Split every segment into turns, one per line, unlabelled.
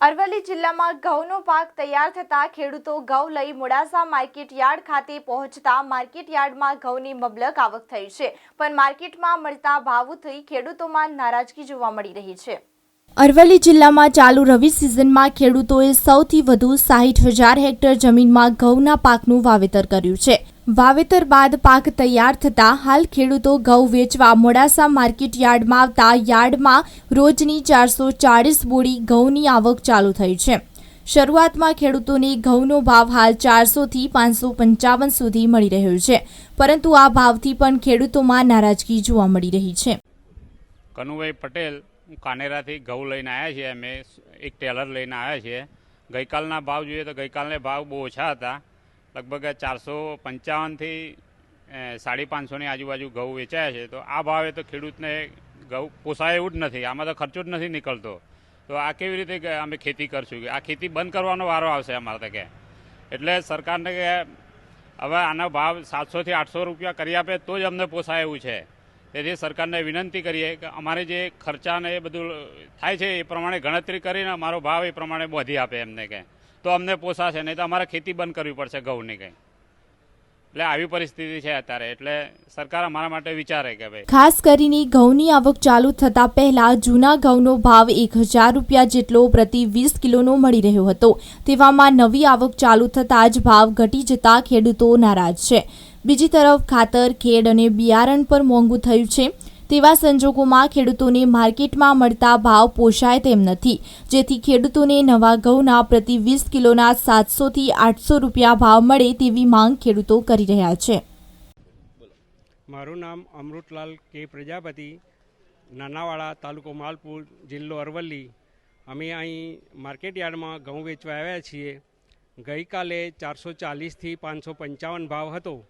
અરવલ્લી જિલ્લામાં ઘઉંનો પાક તૈયાર થતાં ખેડૂતો ઘઉં લઈ મોડાસા માર્કેટ યાર્ડ ખાતે પહોંચતા માર્કેટ યાર્ડમાં ઘઉંની મબલક આવક થઈ છે. પણ માર્કેટમાં મળતા ભાવોથી ખેડૂતોમાં નારાજગી જોવા મળી રહી છે. અરવલ્લી જિલ્લામાં ચાલુ રવિ સિઝનમાં ખેડૂતોએ સૌથી વધુ સાહીઠ હજાર હેક્ટર જમીનમાં ઘઉંના પાકનું વાવેતર કર્યું છે. વાવેતર બાદ પાક તૈયાર થતાં હાલ ખેડૂતો ઘઉં વેચવા મોડાસા માર્કેટ યાર્ડમાં આવતા યાર્ડમાં રોજની ચારસો ચાળીસ બોરી ઘઉંની આવક ચાલુ થઈ છે. શરૂઆતમાં ખેડૂતોને ઘઉંનો ભાવ હાલ ચારસોથી પાંચસો પંચાવન સુધી મળી રહ્યો છે, પરંતુ આ ભાવથી પણ ખેડૂતોમાં નારાજગી જોવા મળી રહી છે.
કનુભાઈ પટેલ કાનેરાથી ઘઉં લઈને આવ્યા છીએ. અમે એક ટેલર લઈને આવ્યા છીએ. ગઈકાલના ભાવ જોઈએ તો ગઈકાલના ભાવ બહુ ઓછા હતા. લગભગ ચારસો પંચાવનથી સાડી પાંચસોની આજુબાજુ ઘઉં વેચાયા છે. તો આ ભાવે તો ખેડૂતને ઘઉં પોસાય એવું જ નથી. આમાં તો ખર્ચો જ નથી નીકળતો. તો આ કેવી રીતે અમે ખેતી કરશું? આ ખેતી બંધ કરવાનો વારો આવશે અમારે તો કે. એટલે સરકારને કે હવે આના ભાવ સાતસોથી આઠસો રૂપિયા કરી આપે તો જ અમને પોસાય એવું છે. તેથી સરકારને વિનંતી કરીએ કે અમારે જે ખર્ચા ને એ બધું થાય છે એ પ્રમાણે ગણતરી કરીને અમારો ભાવ એ પ્રમાણે વધી આપે એમને કંઈ તો અમને પોસાશે, નહીં તો અમારે ખેતી બંધ કરવી પડશે ઘઉંની કંઈ. એટલે આવી પરિસ્થિતિ છે અત્યારે. એટલે સરકાર અમારા માટે વિચારે કે ભાઈ.
ખાસ કરીને ઘઉંની આવક ચાલુ થતા પહેલા જૂના ઘઉંનો ભાવ એક હજાર રૂપિયા જેટલો પ્રતિ વીસ કિલોનો મળી રહ્યો હતો. તેવામાં નવી આવક ચાલુ થતાં જ ભાવ ઘટી જતા ખેડૂતો નારાજ છે. બીજી તરફ ખાતર, ખેડ અને બિયારણ પર મોંઘું થયું છે. તેવા સંજોગોમાં ખેડૂતોને માર્કેટમાં મળતા ભાવ પોષાય તેમ નથી. જેથી ખેડૂતોને નવા ઘઉંના પ્રતિ વીસ કિલોના સાતસોથી આઠસો રૂપિયા ભાવ મળે તેવી માંગ ખેડૂતો કરી રહ્યા છે.
મારું નામ અમૃતલાલ કે પ્રજાપતિ, નાનાવાડા તાલુકો માલપુર, જિલ્લો અરવલ્લી. અમે અહીં માર્કેટ યાર્ડમાં ઘઉં વેચવા આવ્યા છીએ. ગઈકાલે ચારસો ચાલીસથી પાંચસો પંચાવન ભાવ હતો.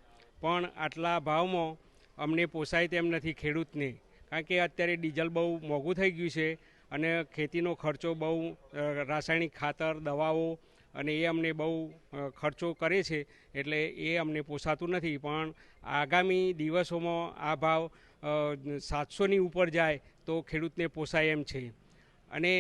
પણ આટલા ભાવમાં અમને પોસાય તેમ નથી ખેડૂતને. કારણ કે અત્યારે ડીઝલ બહુ મોંઘું થઈ ગયું છે અને ખેતીનો ખર્ચો બહુ રાસાયણિક ખાતર, દવાઓ અને એ અમને બહુ ખર્ચો કરે છે એટલે એ અમને પોસાતું નથી. પણ આગામી દિવસોમાં આ ભાવ સાતસોની ઉપર જાય તો ખેડૂતને પોસાય એમ છે. અને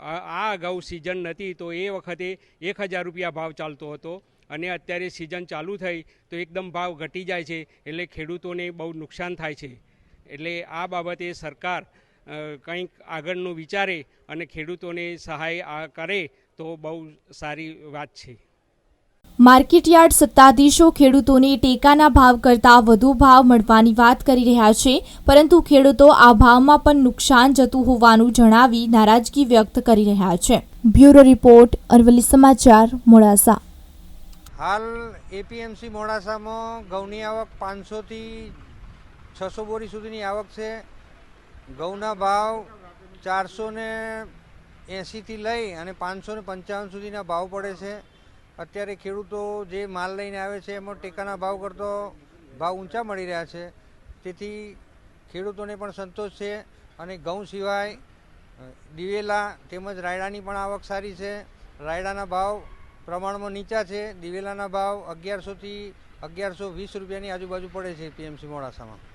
આ અગાઉ સિઝન નથી તો એ વખતે એક હજાર રૂપિયા ભાવ ચાલતો હતો. અને અત્યારે સિઝન ચાલુ થઈ તો એકદમ ભાવ ઘટી જાય છે, એટલે ખેડૂતોને બહુ નુકસાન થાય છે. એટલે આ બાબતે સરકાર કંઈક આગળનું વિચારે અને ખેડૂતોને સહાય આ કરે તો બહુ સારી વાત છે.
માર્કેટયાર્ડ સત્તાધીશો ખેડૂતોને ટેકાના ભાવ કરતાં વધુ ભાવ મળવાની વાત કરી રહ્યા છે, પરંતુ ખેડૂતો આ ભાવમાં પણ નુકસાન જતું હોવાનું જણાવી નારાજગી વ્યક્ત કરી રહ્યા છે. બ્યુરો રિપોર્ટ અરવલ્લી સમાચાર, મોડાસા.
હાલ એપીએમસી મોડાસામાં ઘઉંની આવક પાંચસોથી છસો બોરી સુધીની આવક છે. ઘઉંના ભાવ ચારસો ને એંસીથી લઈ અને પાંચસો ને પંચાવન સુધીના ભાવ પડે છે. અત્યારે ખેડૂતો જે માલ લઈને આવે છે એમાં ટેકાના ભાવ કરતો ભાવ ઊંચા મળી રહ્યા છે. તેથી ખેડૂતોને પણ સંતોષ છે અને ઘઉં સિવાય દિવેલા તેમજ રાયડાની પણ આવક સારી છે. રાયડાના ભાવ પ્રમાણમાં નીચા છે. દિવેલાના ભાવ અગિયારસોથી અગિયારસો વીસ રૂપિયાની આજુબાજુ પડે છે પીએમસી મોડાસામાં.